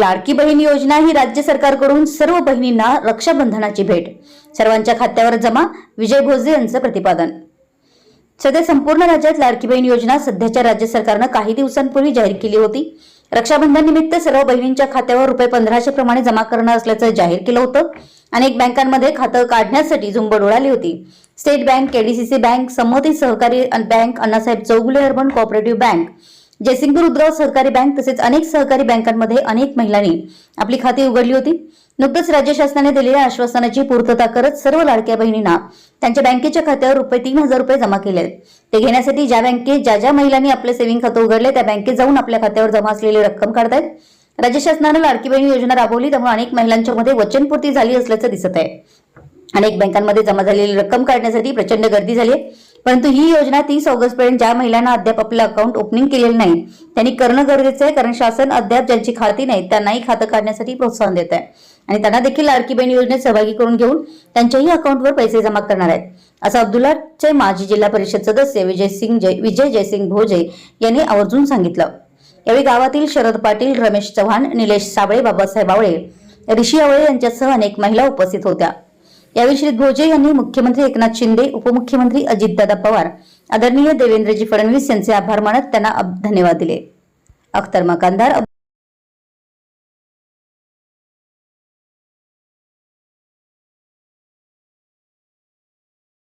लाडकी बहीण योजना ही राज्य सरकारकडून सर्व बहिणींना रक्षाबंधनाची भेट. सर्वांच्या खात्यावर जमा विजय भोजे यांचं प्रतिपादन. सध्या संपूर्ण राज्यात लाडकी बहीण योजना सध्याच्या राज्य सरकारनं काही दिवसांपूर्वी जाहीर केली होती. रक्षाबंधन निमित्त सर्व बहिणींच्या खात्यावर रुपये पंधराशे प्रमाणे जमा करणार असल्याचं जाहीर केलं होतं. अनेक बँकांमध्ये खातं काढण्यासाठी झुंबड उडाली होती. स्टेट बँक केडीसीसी बँक संमती सहकारी bank Annasaheb Chougule urban cooperative bank Jaysingpur उद्राव सहकारी बँक तसेच अनेक सहकारी बँकांमध्ये अनेक महिलांनी आपली खाती उघडली होती. नुकतंच राज्य शासनाने दिलेल्या आश्वासनाची पूर्तता करत सर्व लाडक्या बहिणींना त्यांच्या बँकेच्या खात्यावर रुपये तीन हजार रुपये जमा केले ते घेण्यासाठी ज्या बँकेत ज्या ज्या महिलांनी आपले सेव्हिंग खातं उघडले त्या बँकेत जाऊन आपल्या खात्यावर जमा असलेली रक्कम काढतायत. राज्य शासनाने लाडकी बहीण योजना राबवली त्यामुळे अनेक महिलांच्या मध्ये वचनपूर्ती झाली असल्याचं दिसत आहे. अनेक बँकांमध्ये जमा झालेली रक्कम काढण्यासाठी प्रचंड गर्दी झाली आहे. परंतु ही योजना तीस ऑगस्ट पर्यंत ज्या महिलांना अद्याप आपलं अकाउंट ओपनिंग केलेलं नाही त्यांनी करणं गरजेचं आहे कारण शासन अद्याप ज्यांची खाती नाही त्यांनाही खातं काढण्यासाठी प्रोत्साहन देत आहे. आणि त्यांना देखील लाडकी बहीण योजनेत सहभागी करून घेऊन त्यांच्याही अकाउंटवर पैसे जमा करणार आहेत. असं अब्दुल्लाचे माजी जिल्हा परिषद सदस्य विजय सिंग जय विजय जयसिंग भोजे यांनी आवर्जून सांगितलं. यावेळी गावातील शरद पाटील रमेश चव्हाण निलेश साबळे बाबासाहेब आवळे ऋषी आवळे यांच्यासह अनेक महिला उपस्थित होत्या. यावेळी श्री भोजे यांनी मुख्यमंत्री एकनाथ शिंदे उपमुख्यमंत्री अजितदादा पवार आदरणीय देवेंद्रजी फडणवीस यांचे आभार मानत त्यांना धन्यवाद दिले. अख्तर मकानदार